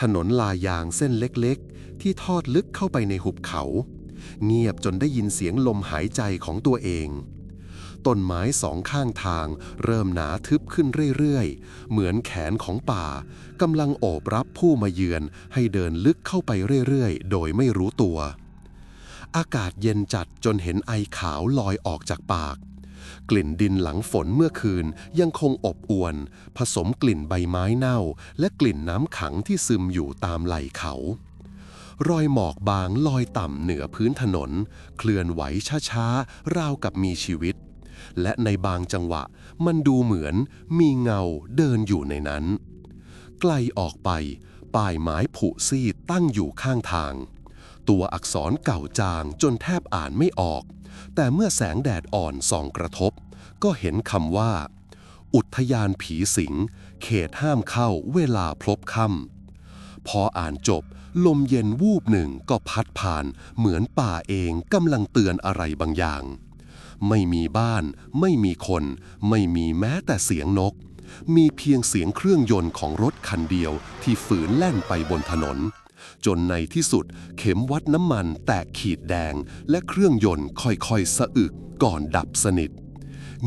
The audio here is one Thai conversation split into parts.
ถนนลายางเส้นเล็กๆ ที่ทอดลึกเข้าไปในหุบเขา เงียบจนได้ยินเสียงลมหายใจของตัวเองต้นไม้สองข้างทางเริ่มหนาทึบขึ้นเรื่อยๆ เหมือนแขนของป่ากำลังโอบรับผู้มาเยือนให้เดินลึกเข้าไปเรื่อยๆ โดยไม่รู้ตัว อากาศเย็นจัดจนเห็นไอขาวลอยออกจากปาก กลิ่นดินหลังฝนเมื่อคืนยังคงอบอวน ผสมกลิ่นใบไม้เน่า และกลิ่นน้ำขังที่ซึมอยู่ตามไหล่เขา รอยหมอกบางลอยต่ำเหนือพื้นถนน เคลื่อนไหวช้าๆ ราวกับมีชีวิต และในบางจังหวะมันดูเหมือนมีเงาเดินอยู่ในนั้น ไกลออกไป ป้ายไม้ผุซีดตั้งอยู่ข้างทาง ตัวอักษรเก่าจางจนแทบอ่านไม่ออก แต่เมื่อแสงแดดอ่อนส่องกระทบ ก็เห็นคำว่า อุทยานผีสิง เขตห้ามเข้าเวลาพลบค่ำพออ่านจบ ลมเย็นวูบหนึ่งก็พัดผ่าน เหมือนป่าเองกำลังเตือนอะไรบางอย่าง ไม่มีบ้าน ไม่มีคน ไม่มีแม้แต่เสียงนก มีเพียงเสียงเครื่องยนต์ของรถคันเดียวที่ฝืนแล่นไปบนถนน จนในที่สุด เข็มวัดน้ำมันแตกขีดแดง และเครื่องยนต์ค่อยๆ สะอึกก่อนดับสนิท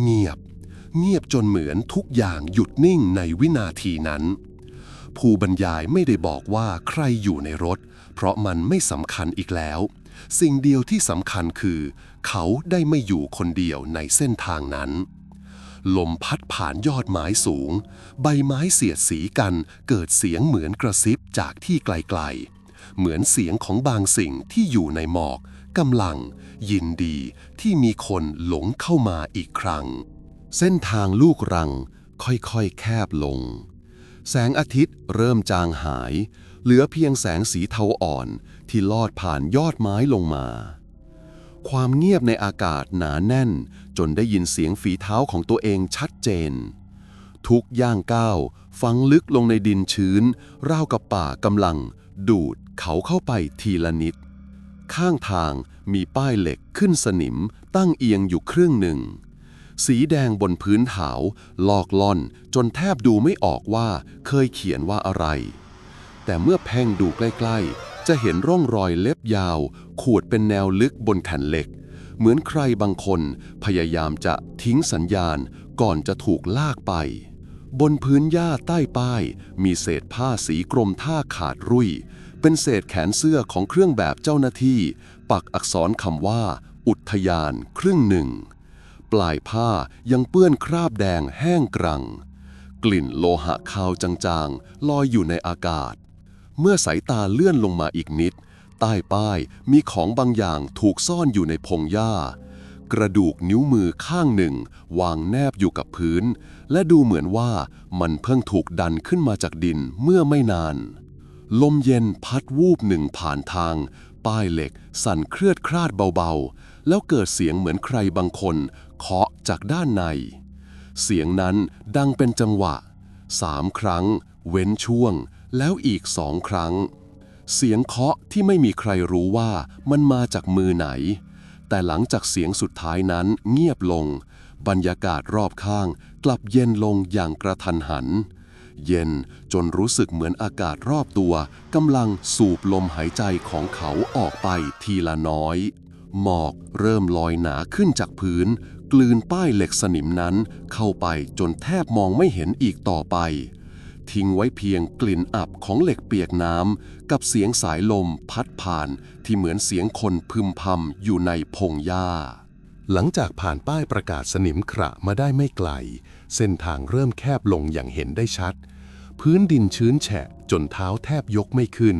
เงียบ เงียบจนเหมือนทุกอย่างหยุดนิ่งในวินาทีนั้น ผู้บรรยายไม่ได้บอกว่าใครอยู่ในรถ เพราะมันไม่สำคัญอีกแล้ว สิ่งเดียวที่สำคัญคือ เขาได้ไม่อยู่คนเดียวในเส้นทางนั้นลมพัดผ่านยอดไม้สูง ใบไม้เสียดสีกันเกิดเสียงเหมือนกระซิบจากที่ไกลๆ เหมือนเสียงของบางสิ่งที่อยู่ในหมอกกำลัง ยินดีที่มีคนหลงเข้ามาอีกครั้ง เส้นทางลูกรังค่อยๆ แคบลง แสงอาทิตย์เริ่มจางหาย เหลือเพียงแสงสีเทาอ่อนที่ลอดผ่านยอดไม้ลงมา ความเงียบในอากาศหนาแน่น จนได้ยินเสียงฝีเท้าของตัวเองชัดเจน ทุกย่างก้าวฝังลึกลงในดินชื้นราวกับป่ากำลัง ดูด เขาเข้าไปทีละนิด ข้างทางมีป้ายเหล็กขึ้นสนิมตั้งเอียงอยู่ครึ่งหนึ่ง สีแดงบนพื้นถาวลอกล่อนจนแทบดูไม่ออกว่าเคยเขียนว่าอะไร แต่เมื่อเพ่งดูใกล้ๆ จะเห็นร่องรอยเล็บยาว ขูดเป็นแนวลึกบนแผ่นเหล็ก เหมือนใครบางคนพยายามจะทิ้งสัญญาณก่อนจะถูกลากไปบนพื้นหญ้าใต้ป้าย มีเศษผ้าสีกรมท่าขาดรุ่ย เป็นเศษแขนเสื้อของเครื่องแบบเจ้าหน้าที่ ปักอักษรคำว่า อุทยานครึ่งหนึ่ง ปลายผ้ายังเปื้อนคราบแดงแห้งกรัง กลิ่นโลหะคาวจางๆ ลอยอยู่ในอากาศ เมื่อสายตาเลื่อนลงมาอีกนิด ใต้ป้ายมีของบางอย่างถูกซ่อนอยู่ในพงหญ้ากระดูกนิ้วมือข้างหนึ่ง วางแนบอยู่กับพื้น และดูเหมือนว่ามันเพิ่งถูกดันขึ้นมาจากดินเมื่อไม่นาน ลมเย็นพัดวูบหนึ่งผ่านทาง ป้ายเหล็ก สั่นเคลือดคลาดเบาๆ แล้วเกิดเสียงเหมือนใครบางคนเคาะจากด้านใน เสียงนั้นดังเป็นจังหวะสามครั้ง เว้นช่วง แล้วอีกสองครั้ง เสียงเคาะที่ไม่มีใครรู้ว่ามันมาจากมือไหน แต่หลังจากเสียงสุดท้ายนั้นเงียบลง บรรยากาศรอบข้างกลับเย็นลงอย่างกระทันหัน เย็นจนรู้สึกเหมือนอากาศรอบตัวกำลังสูบลมหายใจของเขาออกไปทีละน้อย หมอกเริ่มลอยหนาขึ้นจากพื้น กลืนป้ายเหล็กสนิมนั้นเข้าไปจนแทบมองไม่เห็นอีกต่อไป ทิ้งไว้เพียงกลิ่นอับของเหล็กเปียกน้ำกับเสียงสายลมพัดผ่านที่เหมือนเสียงคนพึมพำอยู่ในพงหญ้าหลังจากผ่านป้ายประกาศสนิมขระมาได้ไม่ไกล เส้นทางเริ่มแคบลงอย่างเห็นได้ชัด พื้นดินชื้นแฉะจนเท้าแทบยกไม่ขึ้น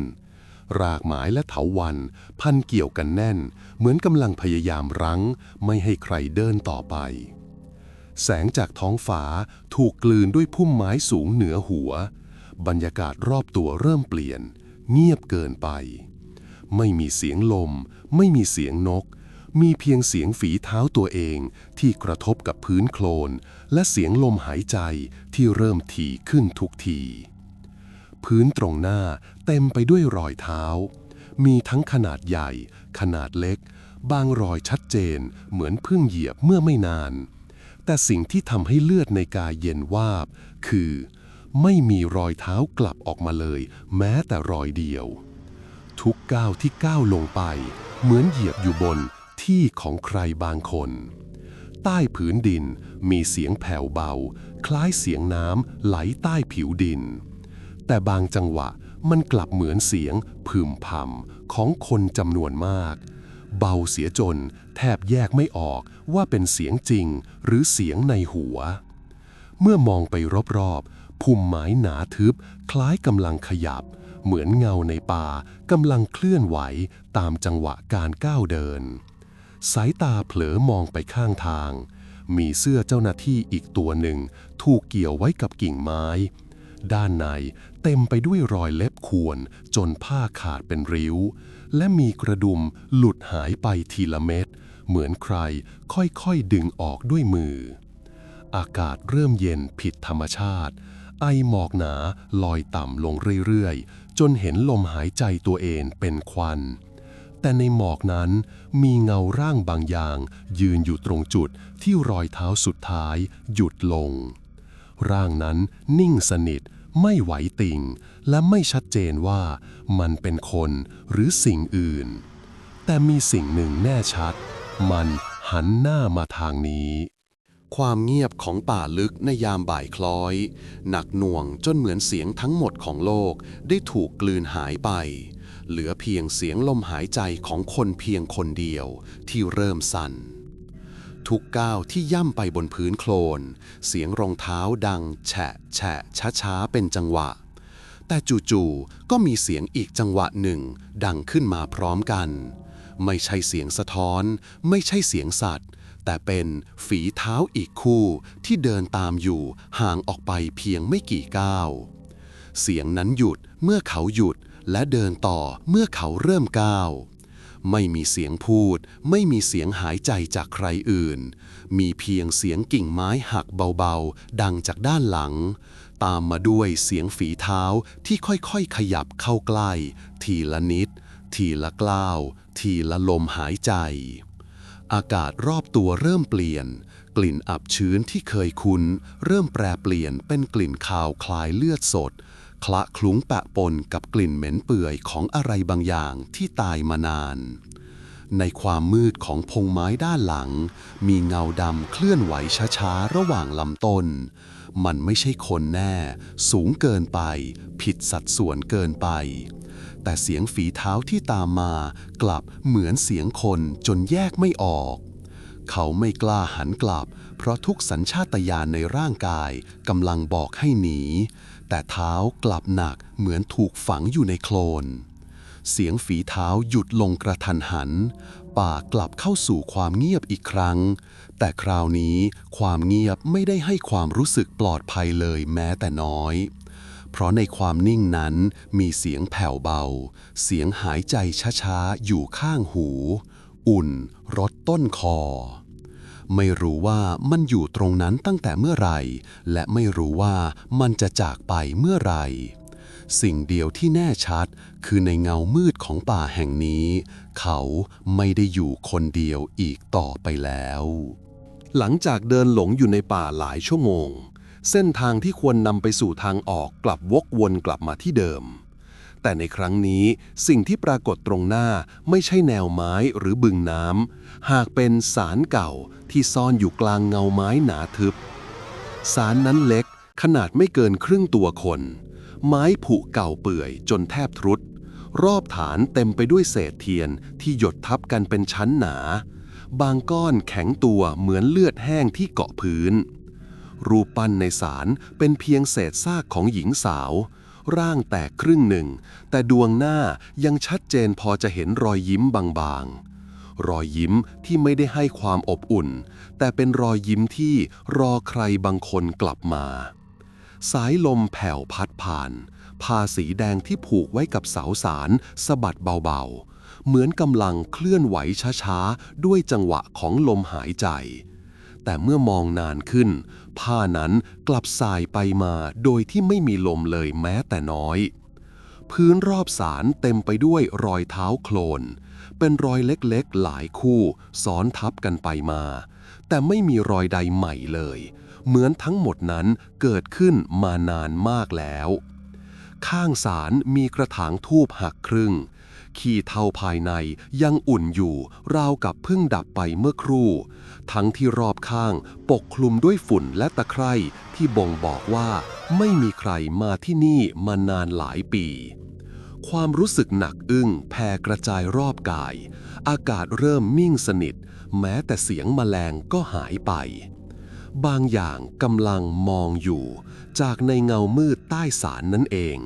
รากไม้และเถาวันพันเกี่ยวกันแน่น เหมือนกำลังพยายามรั้ง ไม่ให้ใครเดินต่อไป แสงจากท้องฟ้าถูกกลืนด้วยพุ่มไม้สูงเหนือหัว บรรยากาศรอบตัวเริ่มเปลี่ยน เงียบเกินไป ไม่มีเสียงลม ไม่มีเสียงนก มีเพียงเสียงฝีเท้าตัวเองที่กระทบกับพื้นโคลน และเสียงลมหายใจที่เริ่มถี่ขึ้นทุกที พื้นตรงหน้าเต็มไปด้วยรอยเท้า มีทั้งขนาดใหญ่ ขนาดเล็ก บางรอยชัดเจนเหมือนเพิ่งเหยียบเมื่อไม่นาน แต่สิ่งที่ทำให้เลือดในกายเย็นวาบ คือ ไม่มีรอยเท้ากลับออกมาเลย แม้แต่รอยเดียว ทุกก้าวที่ก้าวลงไป เหมือนเหยียบอยู่บนที่ของใครบางคน ใต้ผืนดิน มีเสียงแผ่วเบา คล้ายเสียงน้ำไหลใต้ผิวดิน แต่บางจังหวะมันกลับเหมือนเสียงพึมพำของคนจำนวนมาก เบาเสียจนแทบแยกไม่ออกว่าเป็นเสียงจริงหรือเสียงในหัว เมื่อมองไปรอบๆพุ่มไม้หนาทึบ คล้ายกำลังขยับ เหมือนเงาในป่ากำลังเคลื่อนไหวตามจังหวะการก้าวเดิน สายตาเผลอมองไปข้างทาง มีเสื้อเจ้าหน้าที่อีกตัวหนึ่ง ถูกเกี่ยวไว้กับกิ่งไม้ ด้านในเต็มไปด้วยรอยเล็บข่วนจนผ้าขาดเป็นริ้ว และมีกระดุมหลุดหายไปทีละเม็ด เหมือนใครค่อยๆดึงออกด้วยมือ อากาศเริ่มเย็นผิดธรรมชาติ ไอหมอกหนาลอยต่ำลงเรื่อยๆ จนเห็นลมหายใจตัวเองเป็นควัน แต่ในหมอกนั้นมีเงาร่างบางอย่าง ยืนอยู่ตรงจุดที่รอยเท้าสุดท้าย หยุดลง ร่างนั้นนิ่งสนิท ไม่ไหวติงและไม่ชัดเจนว่ามันเป็นคนหรือสิ่งอื่น แต่มีสิ่งหนึ่งแน่ชัด มันหันหน้ามาทางนี้ ความเงียบของป่าลึกในยามบ่ายคล้อย หนักหน่วงจนเหมือนเสียงทั้งหมดของโลกได้ถูกกลืนหายไป เหลือเพียงเสียงลมหายใจของคนเพียงคนเดียวที่เริ่มสั่น ทุกก้าวที่ย่ำไปบนพื้นโคลน เสียงรองเท้าดัง แฉะแฉะช้าช้าๆเป็นจังหวะ แต่จู่ๆก็มีเสียงอีกจังหวะหนึ่ง ดังขึ้นมาพร้อมกัน ไม่ใช่เสียงสะท้อน ไม่ใช่เสียงสัตว์ แต่เป็นฝีเท้าอีกคู่ที่เดินตามอยู่ห่างออกไปเพียงไม่กี่ก้าวเสียงนั้นหยุดเมื่อเขาหยุด และเดินต่อเมื่อเขาเริ่มก้าว ไม่มีเสียงพูด ไม่มีเสียงหายใจจากใครอื่น มีเพียงเสียงกิ่งไม้หักเบาๆ ดังจากด้านหลัง ตามมาด้วยเสียงฝีเท้าที่ค่อยๆขยับเข้าใกล้ ทีละนิด ทีละกล้าว ทีละลมหายใจ อากาศรอบตัวเริ่มเปลี่ยนกลิ่นอับชื้นที่เคยคุ้น เริ่มแปรเปลี่ยนเป็นกลิ่นคาวคลายเลือดสด คละคลุ้งปะปนกับกลิ่นเหม็นเปื่อยของอะไรบางอย่างที่ตายมานาน ในความมืดของพงไม้ด้านหลัง มีเงาดำเคลื่อนไหวช้าๆ ระหว่างลำต้น มันไม่ใช่คนแน่ สูงเกินไป ผิดสัดส่วนเกินไป แต่เสียงฝีเท้าที่ตามมากลับเหมือนเสียงคนจนแยกไม่ออกเขาไม่กล้าหันกลับ เพราะทุกสัญชาตญาณในร่างกายกำลังบอกให้หนี แต่เท้ากลับหนักเหมือนถูกฝังอยู่ในโคลน เสียงฝีเท้าหยุดลงกระทันหัน ป่ากลับเข้าสู่ความเงียบอีกครั้ง แต่คราวนี้ความเงียบไม่ได้ให้ความรู้สึกปลอดภัยเลยแม้แต่น้อย เพราะในความนิ่งนั้นมีเสียงแผ่วเบา เสียงหายใจช้าๆ อยู่ข้างหู อุ่นรดต้นคอ ไม่รู้ว่ามันอยู่ตรงนั้นตั้งแต่เมื่อไหร่ และไม่รู้ว่ามันจะจากไปเมื่อไหร่ สิ่งเดียวที่แน่ชัด คือในเงามืดของป่าแห่งนี้ เขาไม่ได้อยู่คนเดียวอีกต่อไปแล้ว หลังจากเดินหลงอยู่ในป่าหลายชั่วโมง เส้นทางที่ควรนำไปสู่ทางออกกลับวกวนกลับมาที่เดิม แต่ในครั้งนี้สิ่งที่ปรากฏตรงหน้าไม่ใช่แนวไม้หรือบึงน้ำ หากเป็นสารเก่าที่ซ่อนอยู่กลางเงาไม้หนาทึบ สารนั้นเล็กขนาดไม่เกินครึ่งตัวคน ไม้ผุเก่าเปื่อยจนแทบทรุด รอบฐานเต็มไปด้วยเศษเทียนที่หยดทับกันเป็นชั้นหนา บางก้อนแข็งตัวเหมือนเลือดแห้งที่เกาะพื้น รูปปั้นในศาลเป็นเพียงเศษซากของหญิงสาว ร่างแตกครึ่งหนึ่ง แต่ดวงหน้ายังชัดเจนพอจะเห็นรอยยิ้มบางๆ รอยยิ้มที่ไม่ได้ให้ความอบอุ่น แต่เป็นรอยยิ้มที่รอใครบางคนกลับมา สายลมแผ่วพัดผ่านผ้าสีแดงที่ผูกไว้กับเสาสารสะบัดเบาๆ เหมือนกำลังเคลื่อนไหวช้าๆ ด้วยจังหวะของลมหายใจแต่เมื่อมองนานขึ้น ผ้านั้นกลับสายไปมาโดยที่ไม่มีลมเลยแม้แต่น้อย พื้นรอบสารเต็มไปด้วยรอยเท้าโคลน เป็นรอยเล็กๆหลายคู่ซ้อนทับกันไปมา แต่ไม่มีรอยใดใหม่เลย เหมือนทั้งหมดนั้นเกิดขึ้นมานานมากแล้ว ข้างศาลมีกระถางทูบหักครึ่ง ขี้เท่าภายในยังอุ่นอยู่ ราวกับเพิ่งดับไปเมื่อครู่ ทั้งที่รอบข้างปกคลุมด้วยฝุ่นและตะไคร่ที่บ่งบอกว่าไม่มีใครมาที่นี่มานานหลายปี ความรู้สึกหนักอึ้งแผ่กระจายรอบกาย อากาศเริ่มมิ่งสนิท แม้แต่เสียงแมลงก็หายไป บางอย่างกำลังมองอยู่ จากในเงามืดใต้สารนั่นเอง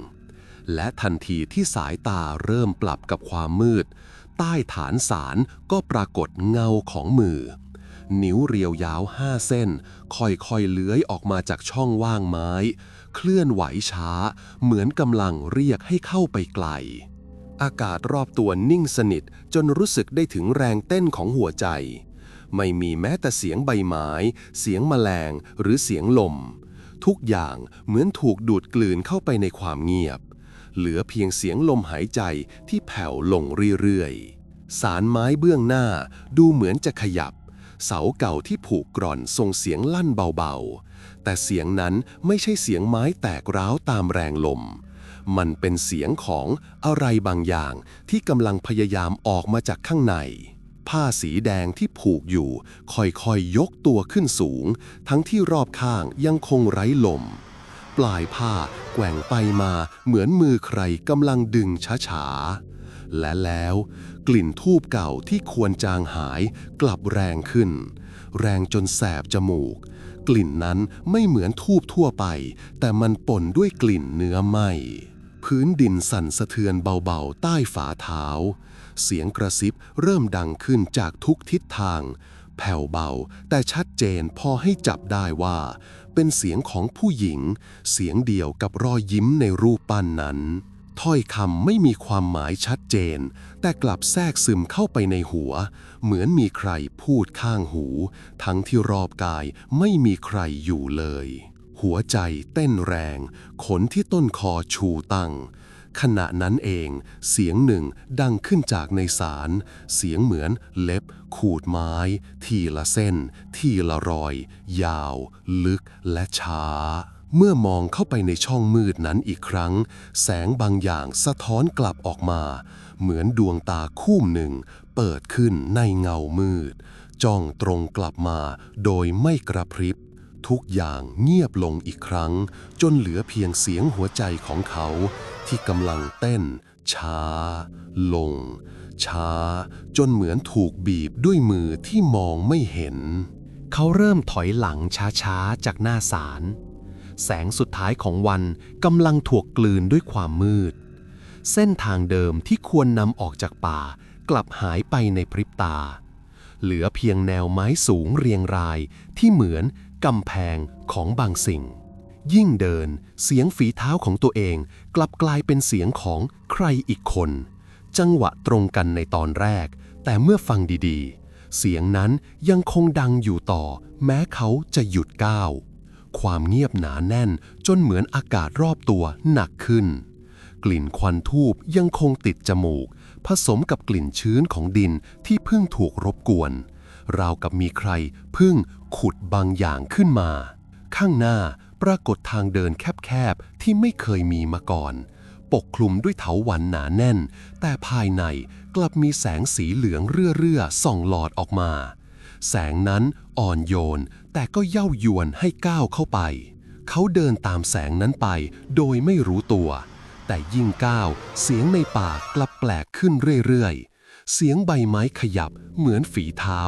และทันทีที่สายตาเริ่มปรับกับความมืด ใต้ฐานสารก็ปรากฏเงาของมือ นิ้วเรียวยาวห้าเส้น ค่อยๆเลื้อยออกมาจากช่องว่างไม้ เคลื่อนไหวช้า เหมือนกำลังเรียกให้เข้าไปไกล อากาศรอบตัวนิ่งสนิทจนรู้สึกได้ถึงแรงเต้นของหัวใจ ไม่มีแม้แต่เสียงใบไม้ เสียงแมลงหรือเสียงลมทุกอย่างเหมือนถูกดูดกลืนเข้าไปในความเงียบ เหลือเพียงเสียงลมหายใจที่แผ่วลงเรื่อยๆ สารไม้เบื้องหน้าดูเหมือนจะขยับ เสาเก่าที่ผูกกร่อนส่งเสียงลั่นเบาๆ แต่เสียงนั้นไม่ใช่เสียงไม้แตกร้าวตามแรงลม มันเป็นเสียงของอะไรบางอย่างที่กำลังพยายามออกมาจากข้างในผ้าสีแดงที่ผูกอยู่ ค่อยๆยยกตัวขึ้นสูง ทั้งที่รอบข้างยังคงไร้ลม ปลายผ้าแกว่งไปมาเหมือนมือใครกำลังดึงช้าๆ และแล้วกลิ่นทูบเก่าที่ควรจางหายกลับแรงขึ้น แรงจนแสบจมูก กลิ่นนั้นไม่เหมือนทูบทั่วไป แต่มันปนด้วยกลิ่นเนื้อไหม้พื้นดินสั่นสะเทือนเบาๆ ใต้ฝ่าเท้า เสียงกระซิบเริ่มดังขึ้นจากทุกทิศทาง แผ่วเบาแต่ชัดเจนพอให้จับได้ว่า เป็นเสียงของผู้หญิง เสียงเดียวกับรอยยิ้มในรูปปั้นนั้น ถ้อยคำไม่มีความหมายชัดเจน แต่กลับแทรกซึมเข้าไปในหัว เหมือนมีใครพูดข้างหู ทั้งที่รอบกายไม่มีใครอยู่เลย หัวใจเต้นแรง ขนที่ต้นคอชูตั้ง ขณะนั้นเอง เสียงหนึ่งดังขึ้นจากในสารเสียงเหมือนเล็บ ขูดไม้ ทีละเส้น ทีละรอย ยาว ลึกและช้า เมื่อมองเข้าไปในช่องมืดนั้นอีกครั้ง แสงบางอย่างสะท้อนกลับออกมา เหมือนดวงตาคู่หนึ่ง เปิดขึ้นในเงามืด จ้องตรงกลับมาโดยไม่กระพริบ ทุกอย่างเงียบลงอีกครั้ง จนเหลือเพียงเสียงหัวใจของเขาที่กำลังเต้น ช้า ลง ช้า จนเหมือนถูกบีบด้วยมือที่มองไม่เห็น เขาเริ่มถอยหลังช้าๆ จากหน้าศาลแสงสุดท้ายของวันกำลังถูกกลืนด้วยความมืด เส้นทางเดิมที่ควรนำออกจากป่า กลับหายไปในพริบตา เหลือเพียงแนวไม้สูงเรียงรายที่เหมือน กำแพงของบางสิ่ง ยิ่งเดินเสียงฝีเท้าของตัวเองกลับกลายเป็นเสียงของใครอีกคน จังหวะตรงกันในตอนแรก แต่เมื่อฟังดีๆ เสียงนั้นยังคงดังอยู่ต่อ แม้เขาจะหยุดก้าวความเงียบหนาแน่นจนเหมือนอากาศรอบตัวหนักขึ้น กลิ่นควันทูบยังคงติดจมูก ผสมกับกลิ่นชื้นของดินที่เพิ่งถูกรบกวน ราวกับมีใครเพิ่ง ขุดบางอย่างขึ้นมา ข้างหน้าปรากฏทางเดินแคบๆ ที่ไม่เคยมีมาก่อน ปกคลุมด้วยเถาวัลย์หนาแน่น แต่ภายในกลับมีแสงสีเหลืองเรื่อๆส่องหลอดออกมา แสงนั้นอ่อนโยน แต่ก็เย้ายวนให้ก้าวเข้าไป เขาเดินตามแสงนั้นไป โดยไม่รู้ตัว แต่ยิ่งก้าวเสียงในป่ากลับแปลกขึ้นเรื่อยๆ เสียงใบไม้ขยับเหมือนฝีเท้า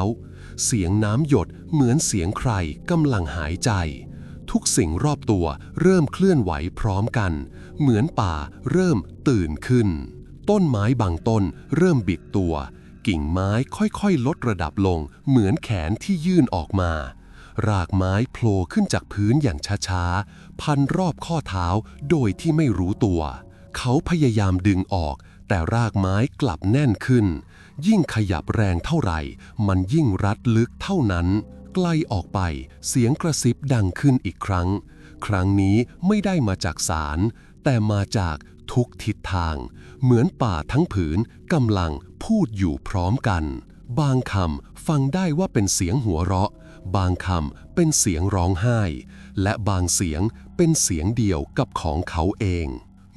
เสียงน้ำหยดเหมือนเสียงใครกำลังหายใจ ทุกสิ่งรอบตัวเริ่มเคลื่อนไหวพร้อมกัน เหมือนป่าเริ่มตื่นขึ้น ต้นไม้บางต้นเริ่มบิดตัว กิ่งไม้ค่อยๆ ลดระดับลง เหมือนแขนที่ยื่นออกมา รากไม้โผล่ขึ้นจากพื้นอย่างช้าๆ พันรอบข้อเท้าโดยที่ไม่รู้ตัว เขาพยายามดึงออก แต่รากไม้กลับแน่นขึ้น ยิ่งขยับแรงเท่าไหร่ มันยิ่งรัดลึกเท่านั้นใกล้ออกไป เสียงกระซิบดังขึ้นอีกครั้ง ครั้งนี้ไม่ได้มาจากสาร แต่มาจากทุกทิศทาง เหมือนป่าทั้งผืนกำลังพูดอยู่พร้อมกัน บางคำฟังได้ว่าเป็นเสียงหัวเราะ บางคำเป็นเสียงร้องไห้ และบางเสียงเป็นเสียงเดียวกับของเขาเอง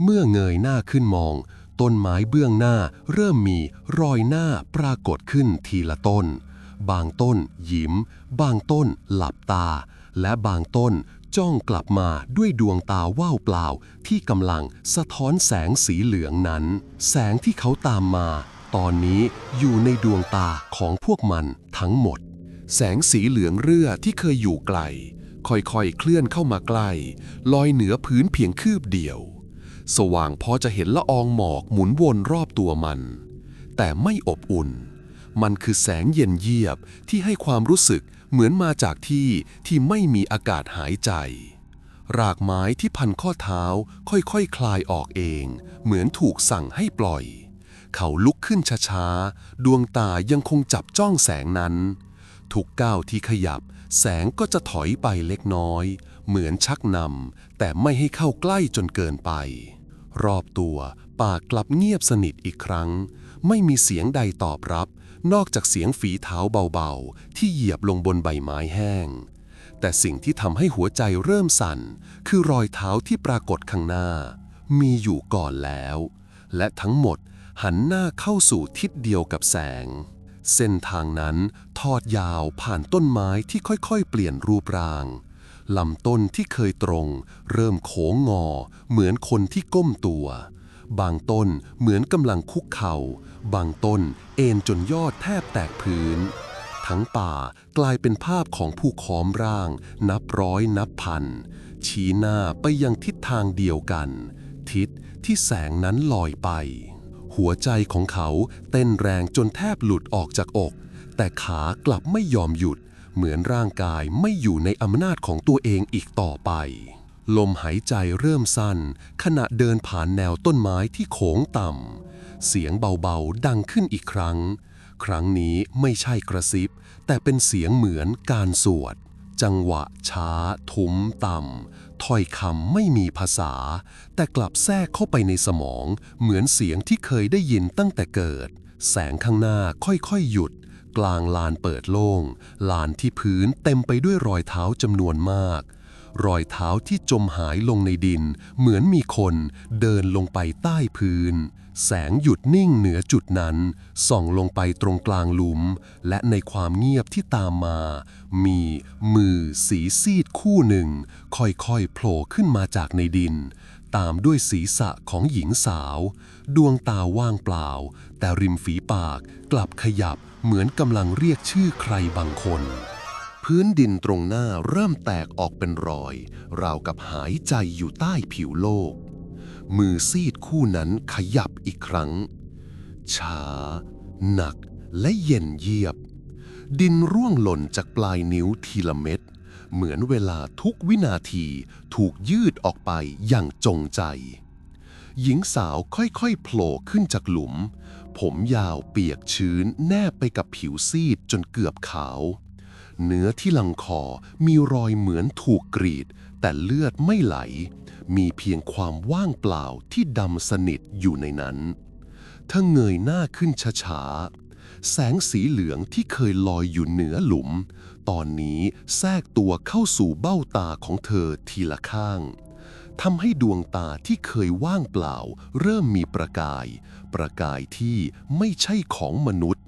เมื่อเงยหน้าขึ้นมอง ต้นไม้เบื้องหน้าเริ่มมีรอยหน้าปรากฏขึ้นทีละต้น บางต้นยิ้ม บางต้นหลับตา และบางต้นจ้องกลับมาด้วยดวงตาว่าวเปล่าที่กำลังสะท้อนแสงสีเหลืองนั้น แสงที่เขาตามมา ตอนนี้อยู่ในดวงตาของพวกมันทั้งหมด แสงสีเหลืองเรือที่เคยอยู่ไกล ค่อยๆเคลื่อนเข้ามาใกล้ลอยเหนือพื้นเพียงคืบเดียว สว่างพอจะเห็นละอองหมอกหมุนวนรอบตัวมัน แต่ไม่อบอุ่น มันคือแสงเย็นเยียบที่ให้ความรู้สึกเหมือนมาจากที่ที่ไม่มีอากาศหายใจ รากไม้ที่พันข้อเท้าค่อยๆคคลายออกเอง เหมือนถูกสั่งให้ปล่อย เขาลุกขึ้นช้าๆ ดวงตายังคงจับจ้องแสงนั้น ทุกก้าวที่ขยับ แสงก็จะถอยไปเล็กน้อย เหมือนชักนำแต่ไม่ให้เข้าใกล้จนเกินไป รอบตัวป่ากลับเงียบสนิทอีกครั้ง ไม่มีเสียงใดตอบรับ นอกจากเสียงฝีเท้าเบาๆ ที่เหยียบลงบนใบไม้แห้ง แต่สิ่งที่ทำให้หัวใจเริ่มสั่น คือรอยเท้าที่ปรากฏข้างหน้า มีอยู่ก่อนแล้ว และทั้งหมดหันหน้าเข้าสู่ทิศเดียวกับแสง เส้นทางนั้นทอดยาวผ่านต้นไม้ที่ค่อยๆ เปลี่ยนรูปร่าง ลำต้นที่เคยตรง เริ่มโค้งงอ เหมือนคนที่ก้มตัว บางต้นเหมือนกำลังคุกเข่า บางต้นเอ็นจนยอดแทบแตกพื้น ทั้งป่ากลายเป็นภาพของผู้ค้อมร่าง นับร้อยนับพัน ชี้หน้าไปยังทิศทางเดียวกัน ทิศที่แสงนั้นลอยไป หัวใจของเขาเต้นแรงจนแทบหลุดออกจากอก แต่ขากลับไม่ยอมหยุด เหมือนร่างกายไม่อยู่ในอำนาจของตัวเองอีกต่อไป ลมหายใจเริ่มสั้น ขณะเดินผ่านแนวต้นไม้ที่โขงต่ำ เสียงเบาๆดังขึ้นอีกครั้ง ครั้งนี้ไม่ใช่กระซิบ แต่เป็นเสียงเหมือนการสวด จังหวะช้า ทุ้มต่ำถ้อยคำไม่มีภาษา แต่กลับแทรกเข้าไปในสมอง เหมือนเสียงที่เคยได้ยินตั้งแต่เกิด แสงข้างหน้าค่อยๆหยุด กลางลานเปิดโล่ง ลานที่พื้นเต็มไปด้วยรอยเท้าจำนวนมาก รอยเท้าที่จมหายลงในดิน เหมือนมีคนเดินลงไปใต้พื้น แสงหยุดนิ่งเหนือจุดนั้น ส่องลงไปตรงกลางหลุม และในความเงียบที่ตามมา มีมือสีซีดคู่หนึ่ง ค่อยๆโผล่ขึ้นมาจากในดิน ตามด้วยศีรษะของหญิงสาว ดวงตาว่างเปล่า แต่ริมฝีปากกลับขยับเหมือนกำลังเรียกชื่อใครบางคน พื้นดินตรงหน้าเริ่มแตกออกเป็นรอย ราวกับหายใจอยู่ใต้ผิวโลก มือซีดคู่นั้นขยับอีกครั้ง ช้า หนักและเย็นเยียบ ดินร่วงหล่นจากปลายนิ้วทีละเม็ด เหมือนเวลาทุกวินาทีถูกยืดออกไปอย่างจงใจ หญิงสาวค่อยๆโผล่ขึ้นจากหลุม ผมยาวเปียกชื้นแนบไปกับผิวซีดจนเกือบขาว เนื้อที่ลังคอมีรอยเหมือนถูกกรีด แต่เลือดไม่ไหล มีเพียงความว่างเปล่าที่ดำสนิทอยู่ในนั้นเธอเงยหน้าขึ้นช้าๆแสงสีเหลืองที่เคยลอยอยู่เหนือหลุม ตอนนี้แทรกตัวเข้าสู่เบ้าตาของเธอทีละข้างทำให้ดวงตาที่เคยว่างเปล่า เริ่มมีประกาย ประกายที่ไม่ใช่ของมนุษย์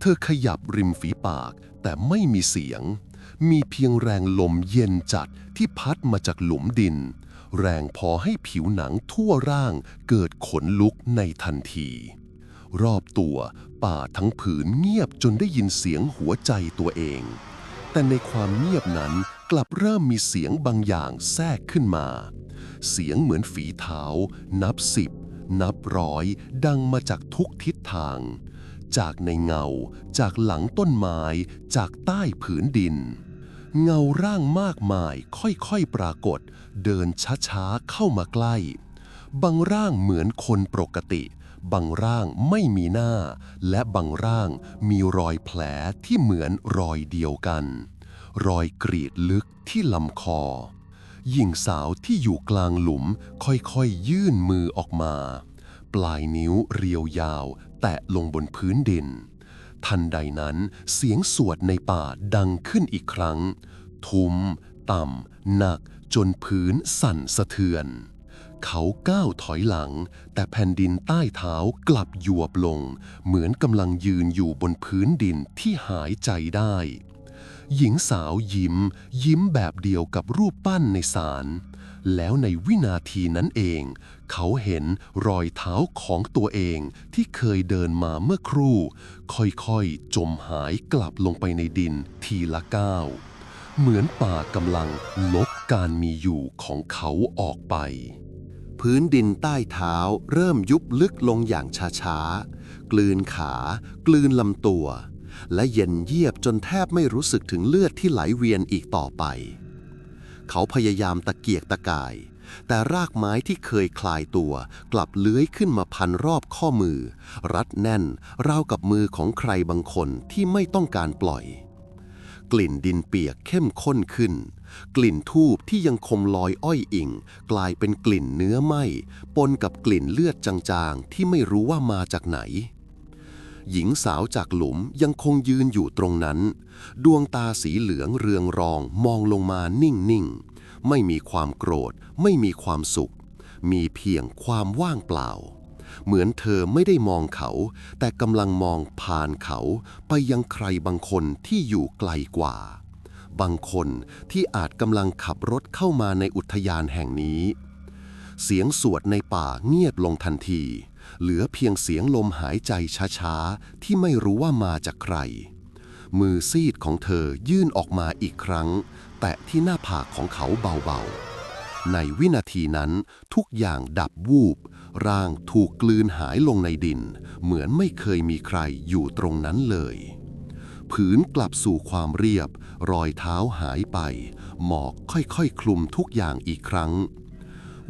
เธอขยับริมฝีปากแต่ไม่มีเสียง มีเพียงแรงลมเย็นจัดที่พัดมาจากหลุมดิน แรงพอให้ผิวหนังทั่วร่างเกิดขนลุกในทันที รอบตัวป่าทั้งผืนเงียบจนได้ยินเสียงหัวใจตัวเอง แต่ในความเงียบนั้นกลับเริ่มมีเสียงบางอย่างแทรกขึ้นมา เสียงเหมือนฝีเท้า นับสิบ นับร้อย ดังมาจากทุกทิศทาง จากในเงา จากหลังต้นไม้ จากใต้ผืนดิน เงาร่างมากมายค่อยๆปรากฏ เดินช้าๆเข้ามาใกล้ บางร่างเหมือนคนปกติ บางร่างไม่มีหน้า และบางร่างมีรอยแผลที่เหมือนรอยเดียวกัน รอยกรีดลึกที่ลำคอ หญิงสาวที่อยู่กลางหลุมค่อยๆยื่นมือออกมา ปลายนิ้วเรียวยาว แตะลงบนพื้นดิน ทันใดนั้นเสียงสวดในป่าดังขึ้นอีกครั้ง ทุ้ม ต่ำ หนักจนพื้นสั่นสะเทือน เขาก้าวถอยหลัง แต่แผ่นดินใต้เท้ากลับยวบลง เหมือนกำลังยืนอยู่บนพื้นดินที่หายใจได้ หญิงสาวยิ้ม ยิ้มแบบเดียวกับรูปปั้นในศาลแล้วในวินาทีนั้นเอง เขาเห็นรอยเท้าของตัวเองที่เคยเดินมาเมื่อครู่ ค่อยๆ จมหายกลับลงไปในดินทีละก้าวเหมือนป่ากำลังลบการมีอยู่ของเขาออกไป พื้นดินใต้เท้าเริ่มยุบลึกลงอย่างช้าๆ กลืนขา กลืนลำตัว และเย็นเยียบจนแทบไม่รู้สึกถึงเลือดที่ไหลเวียนอีกต่อไป เขาพยายามตะเกียกตะกาย แต่รากไม้ที่เคยคลายตัวกลับเลื้อยขึ้นมาพันรอบข้อมือ รัดแน่นราวกับมือของใครบางคนที่ไม่ต้องการปล่อย กลิ่นดินเปียกเข้มข้นขึ้น กลิ่นทูบที่ยังคงลอยอ้อยอิง กลายเป็นกลิ่นเนื้อไหม้ปนกับกลิ่นเลือดจางๆ ที่ไม่รู้ว่ามาจากไหน หญิงสาวจากหลุมยังคงยืนอยู่ตรงนั้น ดวงตาสีเหลืองเรืองรองมองลงมานิ่งๆ ไม่มีความโกรธ ไม่มีความสุข มีเพียงความว่างเปล่า เหมือนเธอไม่ได้มองเขา แต่กำลังมองผ่านเขาไปยังใครบางคนที่อยู่ไกลกว่า บางคนที่อาจกำลังขับรถเข้ามาในอุทยานแห่งนี้ เสียงสวดในป่าเงียบลงทันที เหลือเพียงเสียงลมหายใจช้าๆ ที่ไม่รู้ว่ามาจากใคร มือซีดของเธอยื่นออกมาอีกครั้ง แตะที่หน้าผากของเขาเบาๆ ในวินาทีนั้นทุกอย่างดับวูบ ร่างถูกกลืนหายลงในดิน เหมือนไม่เคยมีใครอยู่ตรงนั้นเลย ผืนกลับสู่ความเรียบ รอยเท้าหายไป หมอกค่อยๆคลุมทุกอย่างอีกครั้ง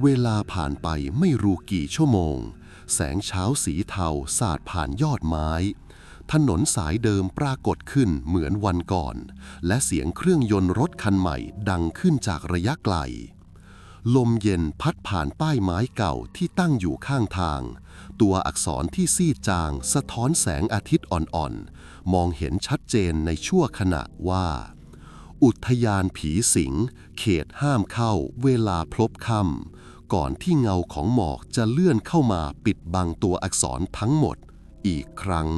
เวลาผ่านไปไม่รู้กี่ชั่วโมง แสงเช้าสีเทาสาดผ่านยอดไม้ ถนนสายเดิมปรากฏขึ้นเหมือนวันก่อน และเสียงเครื่องยนต์รถคันใหม่ดังขึ้นจากระยะไกล ลมเย็นพัดผ่านป้ายไม้เก่าที่ตั้งอยู่ข้างทาง ตัวอักษรที่ซีดจางสะท้อนแสงอาทิตย์อ่อนๆ มองเห็นชัดเจนในชั่วขณะว่า อุทยานผีสิง เขตห้ามเข้า เวลาพลบค่ำก่อนที่เงาของหมอกจะเลื่อนเข้ามาปิดบังตัวอักษรทั้งหมด อีกครั้ง